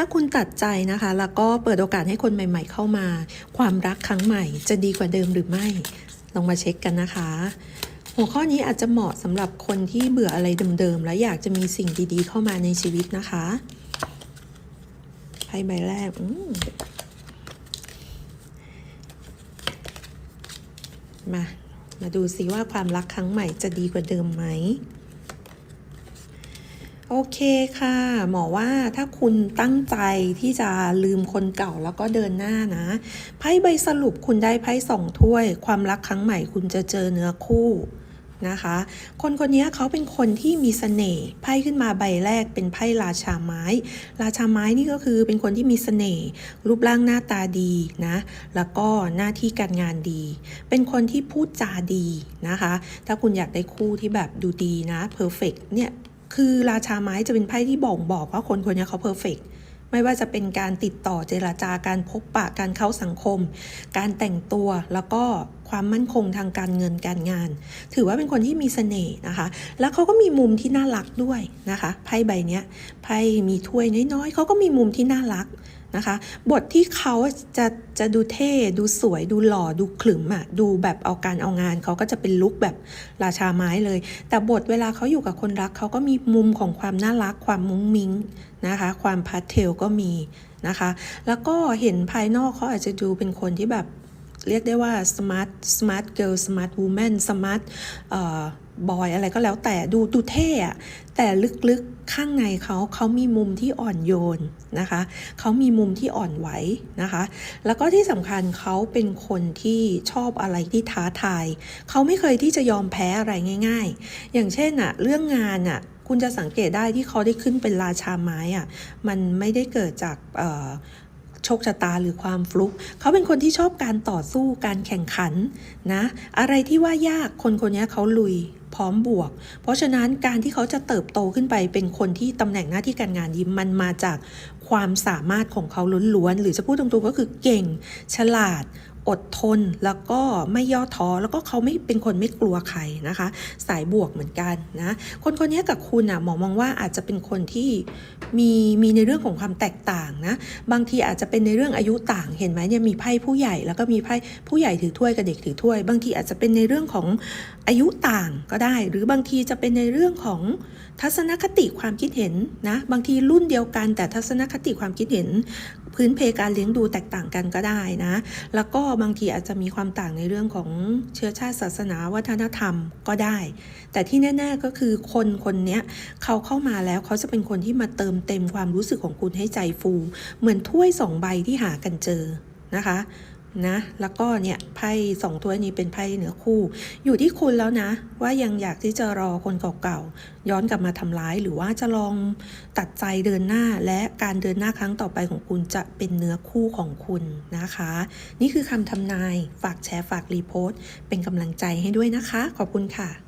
ถ้าคุณตัดใจนะคะ แล้วก็เปิดโอกาสให้คนใหม่ ๆ เข้ามา ความรักครั้งใหม่จะดีกว่าเดิมหรือไม่ ลองมาเช็คกันนะคะ หัวข้อนี้อาจจะเหมาะสำหรับคนที่เบื่ออะไรเดิมๆ และอยากจะมีสิ่งดีๆ เข้ามาในชีวิตนะคะไพ่ใบแรกมมามาดูซิว่าความรักครั้งใหม่จะดีกว่าเดิมไหม โอเคค่ะ หมอว่าถ้าคุณตั้งใจที่จะลืมคนเก่าแล้วก็เดินหน้านะไพ่ใบสรุปคุณได้ไพ่สองถ้วย ความรักครั้งใหม่คุณจะเจอเนื้อคู่นะคะ คนคนนี้เขาเป็นคนที่มีเสน่ห์ไพ่ขึ้นมาใบแรกเป็นไพ่ราชาไม้ ราชาไม้นี่ก็คือเป็นคนที่มีเสน่ห์รูปร่างหน้าตาดีนะ แล้วก็หน้าที่การงานดี เป็นคนที่พูดจาดีนะคะ ถ้าคุณอยากได้คู่ที่แบบดูดีนะเพอร์เฟกเนี่ย คือราชาไม้จะเป็นไพ่ที่บ่งบอกว่าคนคนนี้เขาเพอร์เฟกไม่ว่าจะเป็นการติดต่อเจราจาการพบปะการเข้าสังคม การแต่งตัวแล้วก็ความมั่นคงทางการเงินการงาน ถือว่าเป็นคนที่มีเสน่ห์นะคะ แล้วเขาก็มีมุมที่น่ารักด้วยนะคะไพ่ใบนี้ไพ่มีถ้วยน้อยๆเขาก็มีมุมที่น่ารัก นะคะ บทที่เขาจะจะดูเท่ดูสวยดูหล่อดูขลึมอะดูแบบเอาการเอางานเขาก็จะเป็นลุคแบบราชาไม้เลย แต่บทเวลาเขาอยู่กับคนรักเขาก็มีมุมของความน่ารักความมุ้งมิ้งนะคะ ความพาสเทลก็มีนะคะ แล้วก็เห็นภายนอกเขาอาจจะดูเป็นคนที่แบบเรียกได้ว่า smart smart girl smart woman smart เอ่อบอยอะไรก็แล้วแต่ดูดูเท่อะแต่ลึกๆ ข้างในเขาเขามีมุมที่อ่อนโยนนะคะเขามีมุมที่อ่อนไหวนะคะ แล้วก็ที่สำคัญเขาเป็นคนที่ชอบอะไรที่ท้าทายเขาไม่เคยที่จะยอมแพ้อะไรง่าย ๆ อย่างเช่นอะเรื่องงานอะคุณจะสังเกตได้ที่เขาได้ขึ้นเป็นราชาไม้อะมันไม่ได้เกิดจากเโชคชะตาหรือความฟลุก เขาเป็นคนที่ชอบการต่อสู้การแข่งขันนะ อะไรที่ว่ายากคนคนนี้เขาลุยพร้อมบวก เพราะฉะนั้นการที่เขาจะเติบโตขึ้นไปเป็นคนที่ตำแหน่งหน้าที่การงานดีมันมาจากความสามารถของเขาล้วนๆ หรือจะพูดตรงๆก็คือเก่ง ฉลาด อดทนแล้วก็ไม่ย่อท้อแล้วก็เขาไม่เป็นคนไม่กลัวใครนะคะ สายบวกเหมือนกันนะคนคนนี้กับคุณอะหมอมองว่าอาจจะเป็นคนที่มีมีในเรื่องของความแตกต่างนะบางทีอาจจะเป็นในเรื่องอายุต่างเห็นไหมเนี่ยมีไพ่ผู้ใหญ่แล้วก็มีไพ่ผู้ใหญ่ถือถ้วยกับเด็กถือถ้วย บางทีอาจจะเป็นในเรื่องของอายุต่างก็ได้ หรือบางทีจะเป็นในเรื่องของทัศนคติความคิดเห็นนะบางทีรุ่นเดียวกันแต่ทัศนคติความคิดเห็น พื้นเพการเลี้ยงดูแตกต่างกันก็ได้นะ แล้วก็บางทีอาจจะมีความต่างในเรื่องของเชื้อชาติศาสนาวัฒนธรรมก็ได้ แต่ที่แน่ ๆก็คือคนคนนี้เขาเข้ามาแล้วเขาจะเป็นคนที่มาเติมเต็มความรู้สึกของคุณให้ใจฟู เหมือนถ้วยสองใบที่หากันเจอนะคะ นะแล้วก็เนี่ยไพ่สองถ้วยนี้เป็นไพ่เหนือคู่ อยู่ที่คุณแล้วนะ ว่ายังอยากที่จะรอคนเก่าๆย้อนกลับมาทำร้ายหรือว่าจะลองตัดใจเดินหน้าและการเดินหน้าครั้งต่อไปของคุณจะเป็นเนื้อคู่ของคุณนะคะ นี่คือคำทำนายฝากแชร์ฝากรีโพสต์เป็นกำลังใจให้ด้วยนะคะ ขอบคุณค่ะ